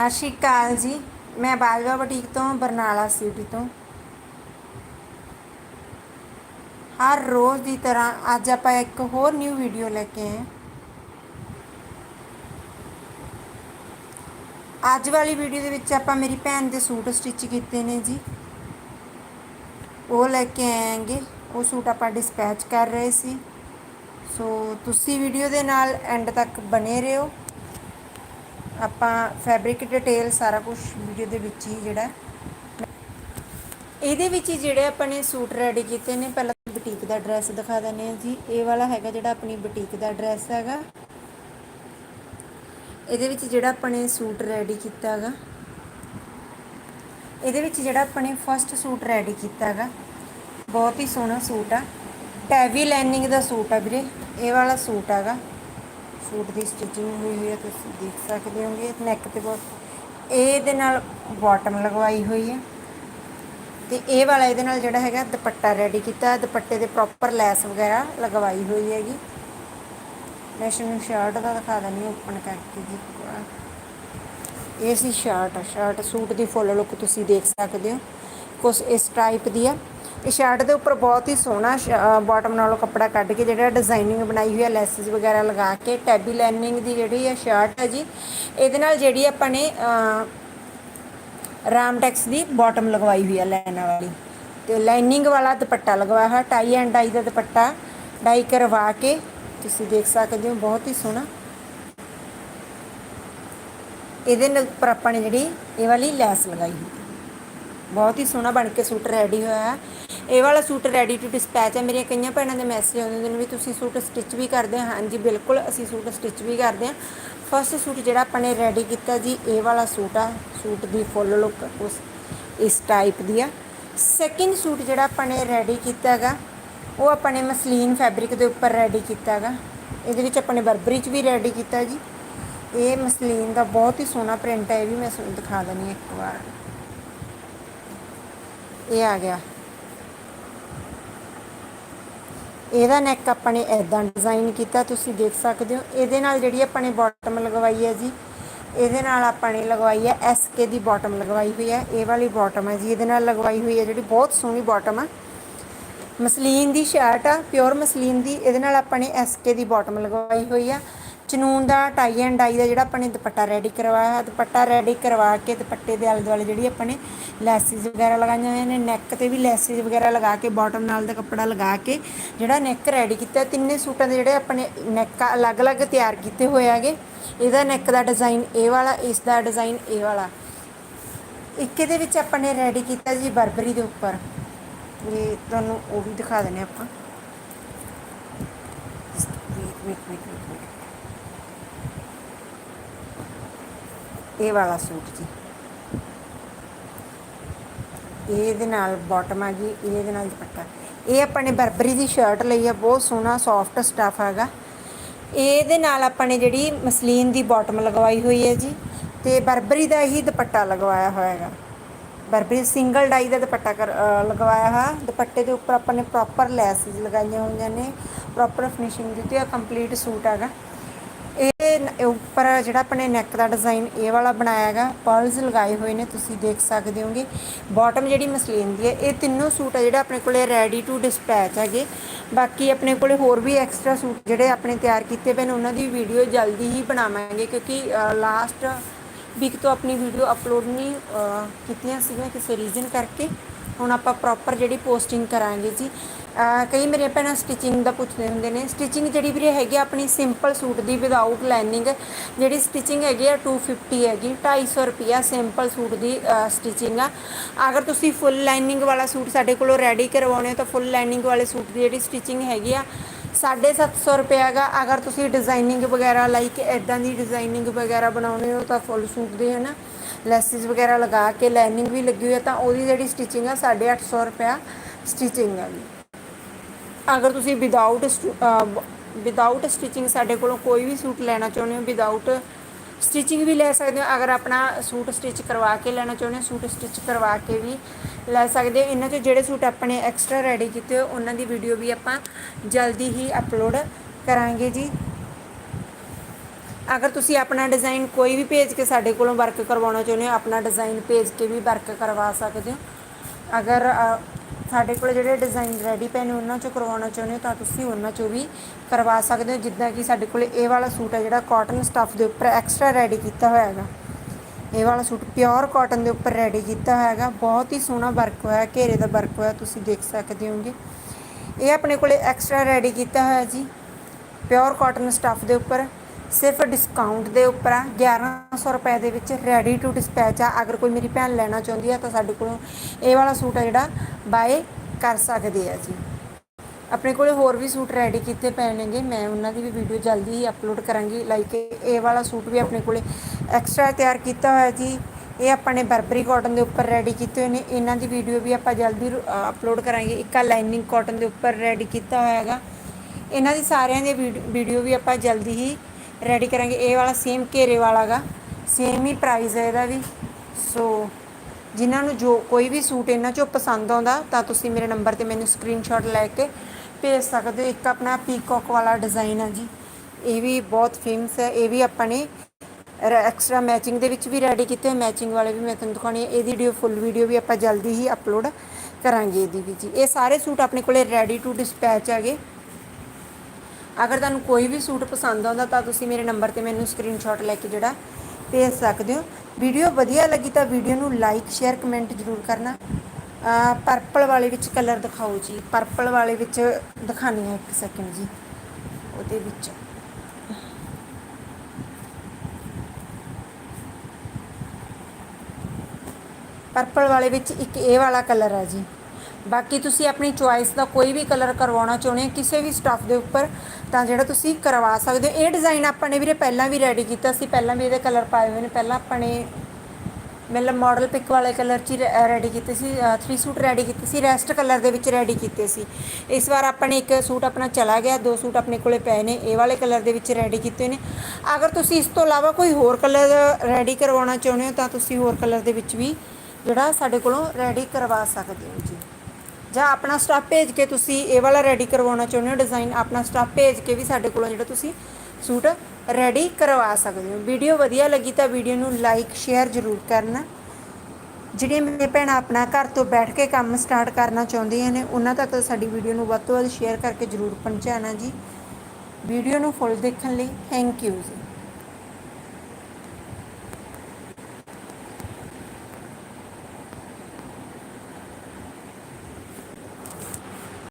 ਸਤਿ ਸ਼੍ਰੀ ਅਕਾਲ ਜੀ। ਮੈਂ ਬਾਜਵਾ ਬੁਟੀਕ ਤੋਂ ਬਰਨਾਲਾ ਸਿਟੀ ਤੋਂ। ਹਰ ਰੋਜ਼ ਦੀ ਤਰ੍ਹਾਂ ਅੱਜ ਆਪਾਂ ਇੱਕ ਹੋਰ ਨਿਊ ਵੀਡੀਓ ਲੈ ਕੇ ਆਏ ਹਾਂ। ਅੱਜ ਵਾਲੀ ਵੀਡੀਓ ਦੇ ਵਿੱਚ ਆਪਾਂ ਮੇਰੀ ਭੈਣ ਦੇ ਸੂਟ ਸਟਿਚ ਕੀਤੇ ਨੇ ਜੀ। ਉਹ ਲੈ ਕੇ ਆਏਗੇ। ਉਹ ਸੂਟ ਆਪਾਂ ਡਿਸਪੈਚ ਕਰ ਰਹੇ ਸੀ। ਸੋ ਤੁਸੀਂ ਵੀਡੀਓ ਦੇ ਨਾਲ ਐਂਡ ਤੱਕ ਬਨੇ ਰਹੋ। ਆਪਾਂ ਫੈਬਰਿਕ ਡਿਟੇਲ ਸਾਰਾ ਕੁਝ ਵੀਡੀਓ ਦੇ ਵਿੱਚ ਹੀ ਜਿਹੜਾ ਇਹਦੇ ਵਿੱਚ ਹੀ ਜਿਹੜੇ ਆਪਾਂ ਨੇ ਸੂਟ ਰੈਡੀ ਕੀਤੇ ਨੇ, ਪਹਿਲਾਂ ਬੁਟੀਕ ਦਾ ਐਡਰੈਸ ਦਿਖਾ ਦਿੰਦੇ ਹਾਂ ਜੀ। ਇਹ ਵਾਲਾ ਹੈਗਾ ਜਿਹੜਾ ਆਪਣੀ ਬੁਟੀਕ ਦਾ ਐਡਰੈਸ ਹੈਗਾ। ਇਹਦੇ ਵਿੱਚ ਜਿਹੜਾ ਆਪਾਂ ਨੇ ਸੂਟ ਰੈਡੀ ਕੀਤਾ ਹੈਗਾ। ਇਹਦੇ ਵਿੱਚ ਜਿਹੜਾ ਆਪਾਂ ਨੇ ਫਸਟ ਸੂਟ ਰੈਡੀ ਕੀਤਾ ਹੈਗਾ। ਬਹੁਤ ਹੀ ਸੋਹਣਾ ਸੂਟ ਆ। ਟੈਵੀ ਲਾਈਨਿੰਗ ਦਾ ਸੂਟ ਆ ਵੀਰੇ, ਇਹ ਵਾਲਾ ਸੂਟ ਹੈਗਾ। ਸੂਟ ਦੀ ਸਟਿਚਿੰਗ ਹੋਈ ਹੋਈ ਹੈ ਤੁਸੀਂ ਦੇਖ ਸਕਦੇ ਹੋਗੇ ਨੈਕ ਤੇ ਬਹੁਤ ਇਹਦੇ ਨਾਲ ਬਾਟਮ ਲਗਵਾਈ ਹੋਈ ਹੈ ਤੇ ਇਹ ਵਾਲਾ ਇਹਦੇ ਨਾਲ ਜਿਹੜਾ ਹੈਗਾ, ਦੁਪੱਟਾ ਰੈਡੀ ਕੀਤਾ, ਦੁਪੱਟੇ ਦੇ ਪ੍ਰੋਪਰ ਲੈਸ ਵਗੈਰਾ ਲਗਵਾਈ ਹੋਈ ਹੈਗੀ। ਮੈਂ ਤੁਹਾਨੂੰ ਸ਼ਰਟ ਦਾ ਦਿਖਾ ਦਿੰਦੀ ਓਪਨ ਕਰਕੇ ਜੀ। ਇਹ ਸੀ ਸ਼ਰਟ ਸ਼ਰਟ ਸੂਟ ਦੀ ਫੁੱਲ ਲੁੱਕ ਤੁਸੀਂ ਦੇਖ ਸਕਦੇ ਹੋ। ਕੁਛ ਇਸ ਟਾਈਪ ਦੀ ਆ। ਇਹ ਸ਼ਰਟ ਦੇ ਉੱਪਰ ਬਹੁਤ ਹੀ ਸੋਹਣਾ ਬਾਟਮ ਨਾਲੋਂ ਕੱਪੜਾ ਕੱਢ ਕੇ ਜਿਹੜਾ ਡਿਜ਼ਾਈਨਿੰਗ ਬਣਾਈ ਹੋਈ ਹੈ ਲੈਸਿਸ ਵਗੈਰਾ ਲਗਾ ਕੇ ਟੈਬੀ ਲਾਈਨਿੰਗ ਦੀ ਜਿਹੜੀ ਹੈ ਸ਼ਰਟ ਹੈ ਜੀ, ਇਹਦੇ ਨਾਲ ਜਿਹੜੀ ਆਪਾਂ ਨੇ ਰਾਮਟੈਕਸ ਦੀ ਬਾਟਮ ਲਗਵਾਈ ਹੋਈ ਹੈ ਲਾਈਨਾਂ ਵਾਲੀ। ਤੇ ਲਾਈਨਿੰਗ ਵਾਲਾ ਦੁਪੱਟਾ ਲਗਵਾਇਆ ਹੈ ਟਾਈ ਐਂਡ ਡਾਈ ਦਾ ਦੁਪੱਟਾ ਡਾਈ ਕਰਵਾ ਕੇ, ਤੁਸੀਂ ਦੇਖ ਸਕਦੇ ਹੋ, ਬਹੁਤ ਹੀ ਸੋਹਣਾ। ਇਹਦੇ ਨਾਲ ਉੱਪਰ ਆਪਾਂ ਨੇ ਜਿਹੜੀ ਇਹ ਵਾਲੀ ਲੈਸ ਲਗਾਈ ਹੋਈ ਬਹੁਤ ਹੀ ਸੋਹਣਾ ਬਣ ਕੇ ਸੂਟ ਰੈਡੀ ਹੋਇਆ ਹੈ। ਇਹ ਵਾਲਾ ਸੂਟ ਰੈਡੀ ਟੂ ਡਿਸਪੈਚ ਹੈ। ਮੇਰੀਆਂ ਕਈਆਂ ਭੈਣਾਂ ਦੇ ਮੈਸੇਜ ਆਉਂਦੇ ਨੇ ਵੀ ਤੁਸੀਂ ਸੂਟ ਸਟਿਚ ਵੀ ਕਰਦੇ ਹਾਂ। ਹਾਂਜੀ, ਬਿਲਕੁਲ, ਅਸੀਂ ਸੂਟ ਸਟਿਚ ਵੀ ਕਰਦੇ ਹਾਂ। ਫਸਟ ਸੂਟ ਜਿਹੜਾ ਆਪਾਂ ਨੇ ਰੈਡੀ ਕੀਤਾ ਜੀ, ਇਹ ਵਾਲਾ ਸੂਟ ਆ, ਸੂਟ ਦੀ ਫੁੱਲ ਲੁੱਕ ਉਸ, ਇਸ ਟਾਈਪ ਦੀ ਆ। ਸੈਕਿੰਡ ਸੂਟ ਜਿਹੜਾ ਆਪਾਂ ਨੇ ਰੈਡੀ ਕੀਤਾ ਹੈਗਾ, ਉਹ ਆਪਾਂ ਨੇ ਮਸਲੀਨ ਫੈਬਰਿਕ ਦੇ ਉੱਪਰ ਰੈਡੀ ਕੀਤਾ ਹੈਗਾ। ਇਹਦੇ ਵਿੱਚ ਆਪਾਂ ਨੇ ਬਰਬਰੀ ਚ ਵੀ ਰੈਡੀ ਕੀਤਾ ਜੀ। ਇਹ ਮਸਲੀਨ ਦਾ ਬਹੁਤ ਹੀ ਸੋਹਣਾ ਪ੍ਰਿੰਟ ਹੈ, ਇਹ ਵੀ ਮੈਂ ਤੁਹਾਨੂੰ ਦਿਖਾ ਦਿੰਦੀ ਹਾਂ ਇੱਕ ਵਾਰ। ਇਹ ਆ ਗਿਆ। ਇਹਦਾ ਨੈਕ ਆਪਾਂ ਨੇ ਐਦਾਂ ਡਿਜ਼ਾਈਨ ਕੀਤਾ, ਤੁਸੀਂ ਦੇਖ ਸਕਦੇ ਹੋ। ਇਹਦੇ ਨਾਲ ਜਿਹੜੀ ਆਪਾਂ ਨੇ ਬਾਟਮ ਲਗਵਾਈ ਹੈ ਜੀ, ਇਹਦੇ ਨਾਲ ਆਪਾਂ ਨੇ ਲਗਵਾਈ ਹੈ ਐਸਕੇ ਦੀ ਬਾਟਮ ਲਗਵਾਈ ਹੋਈ ਹੈ। ਇਹ ਵਾਲੀ ਬਾਟਮ ਹੈ ਜੀ, ਇਹਦੇ ਨਾਲ ਲਗਵਾਈ ਹੋਈ ਹੈ ਜਿਹੜੀ ਬਹੁਤ ਸੋਹਣੀ ਬਾਟਮ ਆ। ਮਸਲੀਨ ਦੀ ਸ਼ਰਟ ਆ ਪਿਓਰ ਮਸਲੀਨ ਦੀ, ਇਹਦੇ ਨਾਲ ਆਪਾਂ ਨੇ ਐਸਕੇ ਦੀ ਬਾਟਮ ਲਗਵਾਈ ਹੋਈ ਆ। ਚਨੂਨ ਦਾ ਟਾਈ ਐਂਡ ਡਾਈ ਦਾ ਜਿਹੜਾ ਆਪਾਂ ਨੇ ਦੁਪੱਟਾ ਰੈਡੀ ਕਰਵਾਇਆ ਹੈ ਦੁਪੱਟਾ ਰੈਡੀ ਕਰਵਾ ਕੇ ਦੁਪੱਟੇ ਦੇ ਆਲੇ ਦੁਆਲੇ ਜਿਹੜੀ ਆਪਾਂ ਨੇ ਲੈਸਿਸ ਵਗੈਰਾ ਲਗਾਈਆਂ ਹੋਈਆਂ ਨੇ ਨੈਕ ਤੇ ਵੀ ਲੈਸਿਸ ਵਗੈਰਾ ਲਗਾ ਕੇ ਬਾਟਮ ਨਾਲ ਦਾ ਕੱਪੜਾ ਲਗਾ ਕੇ ਜਿਹੜਾ ਨੈਕ ਰੈਡੀ ਕੀਤਾ, ਤਿੰਨੇ ਸੂਟਾਂ ਦੇ ਜਿਹੜੇ ਆਪਣੇ ਨੈਕ ਅਲੱਗ-ਅਲੱਗ ਤਿਆਰ ਕੀਤੇ ਹੋਏ ਹੈਗੇ। ਇਹਦਾ ਨੈਕ ਦਾ ਡਿਜ਼ਾਈਨ ਇਹ ਵਾਲਾ, ਇਸ ਦਾ ਡਿਜ਼ਾਈਨ ਇਹ ਵਾਲਾ। ਇੱਕ ਇਹਦੇ ਵਿੱਚ ਆਪਾਂ ਨੇ ਰੈਡੀ ਕੀਤਾ ਜੀ ਬਰਬਰੀ ਦੇ ਉੱਪਰ। ਇਹ ਤੁਹਾਨੂੰ ਉਹ ਵੀ ਦਿਖਾ ਦਿੰਨੇ ਆਪਾਂ। ਵੇਟ ਵੇਟ ਵੇਟ ਇਹ ਵਾਲਾ ਸੂਟ ਜੀ। ਇਹਦੇ ਨਾਲ ਬਾਟਮ ਆ ਗਈ ਇਹਦੇ ਨਾਲ ਦੁਪੱਟਾ। ਇਹ ਆਪਾਂ ਨੇ ਬਰਬਰੀ ਦੀ ਸ਼ਰਟ ਲਈ ਆ, ਬਹੁਤ ਸੋਹਣਾ ਸੌਫਟ ਸਟਫ ਹੈਗਾ। ਇਹਦੇ ਨਾਲ ਆਪਾਂ ਨੇ ਜਿਹੜੀ ਮਸਲੀਨ ਦੀ ਬਾਟਮ ਲਗਵਾਈ ਹੋਈ ਹੈ ਜੀ, ਤੇ ਬਰਬਰੀ ਦਾ ਹੀ ਦੁਪੱਟਾ ਲਗਵਾਇਆ ਹੋਇਆ ਹੈਗਾ। ਬਰਬਰੀ ਸਿੰਗਲ ਡਾਈ ਦਾ ਦੁਪੱਟਾ ਕਰ ਲਗਵਾਇਆ ਹੋਇਆ। ਦੁਪੱਟੇ ਦੇ ਉੱਪਰ ਆਪਾਂ ਨੇ ਪ੍ਰੋਪਰ ਲੈਸ ਲਗਾਈਆਂ ਹੋਈਆਂ ਨੇ ਪ੍ਰੋਪਰ ਫਿਨਿਸ਼ਿੰਗ ਦਿੱਤੀ ਹੈ ਕੰਪਲੀਟ ਸੂਟ ਹੈਗਾ। ਇਹ ਉੱਪਰ ਜਿਹੜਾ ਆਪਣੇ ਨੈਕ ਦਾ ਡਿਜ਼ਾਈਨ ਇਹ ਵਾਲਾ ਬਣਾਇਆ ਹੈਗਾ ਪਰਲਸ ਲਗਾਏ ਹੋਏ ਨੇ, ਤੁਸੀਂ ਦੇਖ ਸਕਦੇ ਹੋਗੇ। ਬਾਟਮ ਜਿਹੜੀ ਮਸਲੀਨ ਦੀ ਹੈ, ਇਹ ਤਿੰਨੋਂ ਸੂਟ ਹੈ ਜਿਹੜਾ ਆਪਣੇ ਕੋਲੇ ਰੈਡੀ ਟੂ ਡਿਸਪੈਚ ਹੈਗੇ। ਬਾਕੀ ਆਪਣੇ ਕੋਲੇ ਹੋਰ ਵੀ ਐਕਸਟਰਾ ਸੂਟ ਜਿਹੜੇ ਆਪਣੇ ਤਿਆਰ ਕੀਤੇ ਪਏ ਨੇ, ਉਹਨਾਂ ਦੀ ਵੀਡੀਓ ਜਲਦੀ ਹੀ ਬਣਾਵਾਂਗੇ, ਕਿਉਂਕਿ ਲਾਸਟ ਵੀਕ ਤੋਂ ਆਪਣੀ ਵੀਡੀਓ ਅਪਲੋਡ ਨਹੀਂ ਕੀਤੀਆਂ ਸੀਗੀਆਂ ਕਿਸੇ ਰੀਜ਼ਨ ਕਰਕੇ। ਹੁਣ ਆਪਾਂ ਪ੍ਰੋਪਰ ਜਿਹੜੀ ਪੋਸਟਿੰਗ ਕਰਾਂਗੇ ਜੀ। ਕਈ ਮੇਰੇ ਭੈਣਾਂ ਸਟਿਚਿੰਗ ਦਾ ਪੁੱਛਦੇ ਹੁੰਦੇ ਨੇ ਸਟਿਚਿੰਗ ਜਿਹੜੀ ਵੀਰੇ ਹੈਗੀ ਆਪਣੀ ਸਿੰਪਲ ਸੂਟ ਦੀ ਵਿਦਆਊਟ ਲਾਈਨਿੰਗ ਜਿਹੜੀ ਸਟਿਚਿੰਗ ਹੈਗੀ ਆ 250 ਹੈਗੀ 250 ਰੁਪਿਆ ਸਿੰਪਲ ਸੂਟ ਦੀ ਸਟਿਚਿੰਗ ਆ। ਅਗਰ ਤੁਸੀਂ ਫੁੱਲ ਲਾਈਨਿੰਗ ਵਾਲਾ ਸੂਟ ਸਾਡੇ ਕੋਲੋਂ ਰੈਡੀ ਕਰਵਾਉਣੇ ਹੋ, ਤਾਂ ਫੁੱਲ ਲਾਈਨਿੰਗ ਵਾਲੇ ਸੂਟ ਦੀ ਜਿਹੜੀ ਸਟਿਚਿੰਗ ਹੈਗੀ ਆ 750 ਰੁਪਏ ਹੈਗਾ। ਅਗਰ ਤੁਸੀਂ ਡਿਜ਼ਾਈਨਿੰਗ ਵਗੈਰਾ ਲਾਈਕ ਇਦਾਂ ਦੀ ਡਿਜ਼ਾਈਨਿੰਗ ਵਗੈਰਾ ਬਣਾਉਣੇ ਹੋ, ਤਾਂ ਫੁੱਲ ਸੂਟ ਦੇ ਹੈ ਨਾ ਲੈਸਿਸ ਵਗੈਰਾ ਲਗਾ ਕੇ, ਲਾਈਨਿੰਗ ਵੀ ਲੱਗੀ ਹੋਈ ਹੈ ਤਾਂ ਉਹਦੀ ਜਿਹੜੀ ਸਟਿਚਿੰਗ ਆ 850 ਰੁਪਿਆ ਸਟਿਚਿੰਗ ਹੈ ਅਗਰ ਤੁਸੀਂ ਵਿਦਆਊਟ ਵਿਦਆਊਟ ਸਟਿਚਿੰਗ ਸਾਡੇ ਕੋਲੋਂ ਕੋਈ ਵੀ ਸੂਟ ਲੈਣਾ ਚਾਹੁੰਦੇ ਹੋ ਵਿਦਆਊਟ ਸਟਿਚਿੰਗ ਵੀ ਲੈ ਸਕਦੇ ਹੋ, ਅਗਰ ਆਪਣਾ ਸੂਟ ਸਟਿਚ ਕਰਵਾ ਕੇ ਲੈਣਾ ਚਾਹੁੰਦੇ ਹੋ, ਸੂਟ ਸਟਿਚ ਕਰਵਾ ਕੇ ਵੀ ਲੈ ਸਕਦੇ ਹੋ। ਇਹਨਾਂ 'ਚ ਜਿਹੜੇ ਸੂਟ ਆਪਣੇ ਐਕਸਟਰਾ ਰੈਡੀ ਕੀਤੇ ਹੋ ਉਹਨਾਂ ਦੀ ਵੀਡੀਓ ਵੀ ਆਪਾਂ ਜਲਦੀ ਹੀ ਅਪਲੋਡ ਕਰਾਂਗੇ ਜੀ। ਅਗਰ ਤੁਸੀਂ ਆਪਣਾ ਡਿਜ਼ਾਈਨ ਕੋਈ ਵੀ ਭੇਜ ਕੇ ਸਾਡੇ ਕੋਲੋਂ ਵਰਕ ਕਰਵਾਉਣਾ ਚਾਹੁੰਦੇ ਹੋ, ਆਪਣਾ ਡਿਜ਼ਾਈਨ ਭੇਜ ਕੇ ਵੀ ਵਰਕ ਕਰਵਾ ਸਕਦੇ ਹੋ। ਅਗਰ ਸਾਡੇ ਕੋਲ ਜਿਹੜੇ ਡਿਜ਼ਾਈਨ ਰੈਡੀ ਪਏ ਨੇ, ਉਹਨਾਂ ਚੋਂ ਕਰਵਾਉਣਾ ਚਾਹੁੰਦੇ ਹੋ ਤਾਂ ਤੁਸੀਂ ਉਹਨਾਂ ਚੋਂ ਵੀ ਕਰਵਾ ਸਕਦੇ ਹੋ, ਜਿੱਦਾਂ ਕਿ ਸਾਡੇ ਕੋਲ ਇਹ ਵਾਲਾ ਸੂਟ ਹੈ ਜਿਹੜਾ ਕਾਟਨ ਸਟੱਫ ਦੇ ਉੱਪਰ ਐਕਸਟਰਾ ਰੈਡੀ ਕੀਤਾ ਹੋਇਆ ਹੈਗਾ। ਇਹ ਵਾਲਾ ਸੂਟ ਪਿਓਰ ਕਾਟਨ ਦੇ ਉੱਪਰ ਰੈਡੀ ਕੀਤਾ ਹੋਇਆ ਹੈਗਾ। ਬਹੁਤ ਹੀ ਸੋਹਣਾ ਵਰਕ ਹੋਇਆ, ਘੇਰੇ ਦਾ ਵਰਕ ਹੋਇਆ, ਤੁਸੀਂ ਦੇਖ ਸਕਦੇ ਹੋਗੇ ਇਹ ਆਪਣੇ ਕੋਲੇ ਐਕਸਟਰਾ ਰੈਡੀ ਕੀਤਾ ਹੋਇਆ ਜੀ ਪਿਓਰ ਕਾਟਨ ਸਟੱਫ ਦੇ ਉੱਪਰ। ਸਿਰਫ ਡਿਸਕਾਊਂਟ ਦੇ ਉੱਪਰ ਆ 1100 ਰੁਪਏ ਦੇ ਵਿੱਚ ਰੈਡੀ ਟੂ ਡਿਸਪੈਚ ਆ। ਅਗਰ ਕੋਈ ਮੇਰੀ ਭੈਣ ਲੈਣਾ ਚਾਹੁੰਦੀ ਆ, ਤਾਂ ਸਾਡੇ ਕੋਲੋਂ ਇਹ ਵਾਲਾ ਸੂਟ ਆ ਜਿਹੜਾ ਬਾਏ ਕਰ ਸਕਦੇ ਆ ਜੀ। ਆਪਣੇ ਕੋਲੇ ਹੋਰ ਵੀ ਸੂਟ ਰੈਡੀ ਕੀਤੇ ਪਏ ਨੇਗੇ, ਮੈਂ ਉਹਨਾਂ ਦੀ ਵੀ ਵੀਡੀਓ ਜਲਦੀ ਹੀ ਅਪਲੋਡ ਕਰਾਂਗੀ। ਲਾਈਕ ਇਹ ਵਾਲਾ ਸੂਟ ਵੀ ਆਪਣੇ ਕੋਲੇ ਐਕਸਟਰਾ ਤਿਆਰ ਕੀਤਾ ਹੋਇਆ ਜੀ। ਇਹ ਆਪਾਂ ਨੇ ਬਰਬਰੀ ਕਾਟਨ ਦੇ ਉੱਪਰ ਰੈਡੀ ਕੀਤੇ ਹੋਏ ਨੇ। ਇਹਨਾਂ ਦੀ ਵੀਡੀਓ ਵੀ ਆਪਾਂ ਜਲਦੀ ਅਪਲੋਡ ਕਰਾਂਗੇ। ਇੱਕ ਆ ਲਾਈਨਿੰਗ ਕਾਟਨ ਦੇ ਉੱਪਰ ਰੈਡੀ ਕੀਤਾ ਹੋਇਆ ਹੈਗਾ। ਇਹਨਾਂ ਦੀ ਸਾਰਿਆਂ ਦੀ ਵੀਡੀਓ ਵੀ ਆਪਾਂ ਜਲਦੀ ਹੀ ਰੈਡੀ ਕਰਾਂਗੇ। ਇਹ ਵਾਲਾ ਸੇਮ ਘੇਰੇ ਵਾਲਾ ਗਾ ਸੇਮ ਹੀ ਪ੍ਰਾਈਸ ਹੈ ਇਹਦਾ ਵੀ। ਸੋ ਜਿਨ੍ਹਾਂ ਨੂੰ ਜੋ ਕੋਈ ਵੀ ਸੂਟ ਇਹਨਾਂ ਚੋਂ ਪਸੰਦ ਆਉਂਦਾ, ਤਾਂ ਤੁਸੀਂ ਮੇਰੇ ਨੰਬਰ ਤੇ ਮੈਨੂੰ ਸਕਰੀਨਸ਼ਾਟ ਲੈ ਕੇ ਭੇਜ ਸਕਦੇ ਹੋ। ਇੱਕ ਆਪਣਾ ਪੀਕੌਕ ਵਾਲਾ ਡਿਜ਼ਾਈਨ ਆ ਜੀ। ਇਹ ਵੀ ਬਹੁਤ ਫੇਮਸ ਹੈ। ਇਹ ਵੀ ਆਪਾਂ ਨੇ ਐਕਸਟਰਾ ਮੈਚਿੰਗ ਦੇ ਵਿੱਚ ਵੀ ਰੈਡੀ ਕੀਤੇ ਮੈਚਿੰਗ ਵਾਲੇ ਵੀ ਮੈਂ ਤੁਹਾਨੂੰ ਦਿਖਾਉਣੀ ਹੈ ਇਹਦੀ ਵੀਡੀਓ ਫੁੱਲ ਵੀਡੀਓ ਵੀ ਆਪਾਂ ਜਲਦੀ ਹੀ ਅਪਲੋਡ ਕਰਾਂਗੇ ਇਹਦੀ ਵੀ ਜੀ। ਇਹ ਸਾਰੇ ਸੂਟ ਆਪਣੇ ਕੋਲੇ ਰੈਡੀ ਟੂ ਡਿਸਪੈਚ ਹੈਗੇ। ਅਗਰ ਤੁਹਾਨੂੰ ਕੋਈ ਵੀ ਸੂਟ ਪਸੰਦ ਆਉਂਦਾ ਤਾਂ ਤੁਸੀਂ ਮੇਰੇ ਨੰਬਰ ਤੇ ਮੈਨੂੰ ਸਕਰੀਨਸ਼ਾਟ ਲੈ ਕੇ ਜਿਹੜਾ ਭੇਜ ਸਕਦੇ ਹੋ। ਵੀਡੀਓ ਵਧੀਆ ਲੱਗੀ ਤਾਂ ਵੀਡੀਓ ਨੂੰ ਲਾਈਕ ਸ਼ੇਅਰ ਕਮੈਂਟ ਜ਼ਰੂਰ ਕਰਨਾ। ਪਰਪਲ ਵਾਲੇ ਵਿੱਚ ਕਲਰ ਦਿਖਾਓ ਜੀ। ਪਰਪਲ ਵਾਲੇ ਵਿੱਚ ਦਿਖਾਣੀ ਹੈ ਇੱਕ ਸੈਕਿੰਡ ਜੀ। ਉਹਦੇ ਵਿੱਚ। ਪਰਪਲ ਵਾਲੇ ਵਿੱਚ ਇੱਕ ਇਹ ਵਾਲਾ ਕਲਰ ਹੈ ਜੀ। ਬਾਕੀ ਤੁਸੀਂ ਆਪਣੀ ਚੁਆਇਸ ਦਾ ਕੋਈ ਵੀ ਕਲਰ ਕਰਵਾਉਣਾ ਚਾਹੁੰਦੇ ਹੋ, ਕਿਸੇ ਵੀ ਸਟੱਫ ਦੇ ਉੱਪਰ, ਤਾਂ ਜਿਹੜਾ ਤੁਸੀਂ ਕਰਵਾ ਸਕਦੇ ਹੋ। ਇਹ ਡਿਜ਼ਾਈਨ ਆਪਾਂ ਨੇ ਵੀਰੇ ਪਹਿਲਾਂ ਵੀ ਰੈਡੀ ਕੀਤਾ ਸੀ, ਪਹਿਲਾਂ ਵੀ ਇਹਦੇ ਕਲਰ ਪਾਏ ਹੋਏ ਨੇ। ਪਹਿਲਾਂ ਆਪਾਂ ਨੇ ਮਤਲਬ ਮਾਡਲ ਪਿਕ ਵਾਲੇ ਕਲਰ 'ਚ ਰੈਡੀ ਕੀਤੇ ਸੀ 3 ਸੂਟ ਰੈਡੀ ਕੀਤੇ ਸੀ ਰੈਸਟ ਕਲਰ ਦੇ ਵਿੱਚ ਰੈਡੀ ਕੀਤੇ ਸੀ। ਇਸ ਵਾਰ ਆਪਾਂ ਨੇ ਇੱਕ ਸੂਟ ਆਪਣਾ ਚਲਾ ਗਿਆ, ਦੋ ਸੂਟ ਆਪਣੇ ਕੋਲੇ ਪਏ ਨੇ, ਇਹ ਵਾਲੇ ਕਲਰ ਦੇ ਵਿੱਚ ਰੈਡੀ ਕੀਤੇ ਨੇ। ਅਗਰ ਤੁਸੀਂ ਇਸ ਤੋਂ ਇਲਾਵਾ ਕੋਈ ਹੋਰ ਕਲਰ ਰੈਡੀ ਕਰਵਾਉਣਾ ਚਾਹੁੰਦੇ ਹੋ, ਤਾਂ ਤੁਸੀਂ ਹੋਰ ਕਲਰ ਦੇ ਵਿੱਚ ਵੀ ਜਿਹੜਾ ਸਾਡੇ ਕੋਲੋਂ ਰੈਡੀ ਕਰਵਾ ਸਕਦੇ ਹੋ ਜੀ। ਜਾਂ ਆਪਣਾ ਸਟਾਫ ਭੇਜ ਕੇ ਤੁਸੀਂ ਇਹ ਵਾਲਾ ਰੈਡੀ ਕਰਵਾਉਣਾ ਚਾਹੁੰਦੇ ਹੋ ਡਿਜ਼ਾਈਨ ਆਪਣਾ ਸਟਾਫ ਭੇਜ ਕੇ ਵੀ ਸਾਡੇ ਕੋਲੋਂ ਜਿਹੜਾ ਤੁਸੀਂ ਸੂਟ ਰੈਡੀ ਕਰਵਾ ਸਕਦੇ ਹੋ। ਵੀਡੀਓ ਵਧੀਆ ਲੱਗੀ ਤਾਂ ਵੀਡੀਓ ਨੂੰ ਲਾਈਕ ਸ਼ੇਅਰ ਜ਼ਰੂਰ ਕਰਨਾ। ਜਿਹੜੀਆਂ ਮੇਰੇ ਭੈਣਾਂ ਆਪਣਾ ਘਰ ਤੋਂ ਬੈਠ ਕੇ ਕੰਮ ਸਟਾਰਟ ਕਰਨਾ ਚਾਹੁੰਦੀਆਂ ਨੇ, ਉਹਨਾਂ ਤੱਕ ਸਾਡੀ ਵੀਡੀਓ ਨੂੰ ਵੱਧ ਤੋਂ ਵੱਧ ਸ਼ੇਅਰ ਕਰਕੇ ਜ਼ਰੂਰ ਪਹੁੰਚਾਉਣਾ ਜੀ। ਵੀਡੀਓ ਨੂੰ ਫੁੱਲ ਦੇਖਣ ਲਈ ਥੈਂਕ ਯੂ ਜੀ।